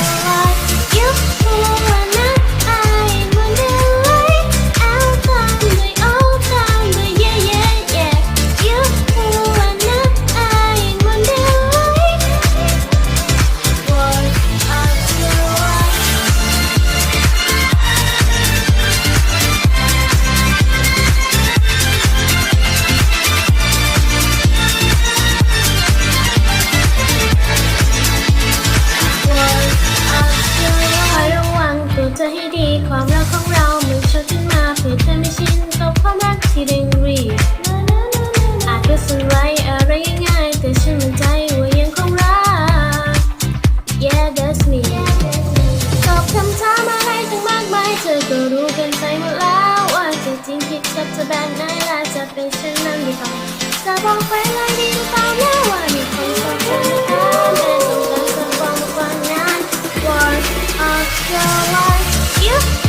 more ที่เร่งรีบอาจเป็นสลายอะไรง่ายแต่ฉันมั่นใจว่ายังคงรัก Yeah that's me ตอบคำถามอะไรทั้งมากมายเธอก็รู้กันไปหมดแล้วว่าจะจริงคิดกับเธอแบบไหนแล่ะจะเป็นเช่นนั้นหรือเปล่าจะบอกไปเลยดีหรือเปล่านะว่ามีคนชอบเธอนะคะแม้ต้องการสักความกว่างนั้น One of your life you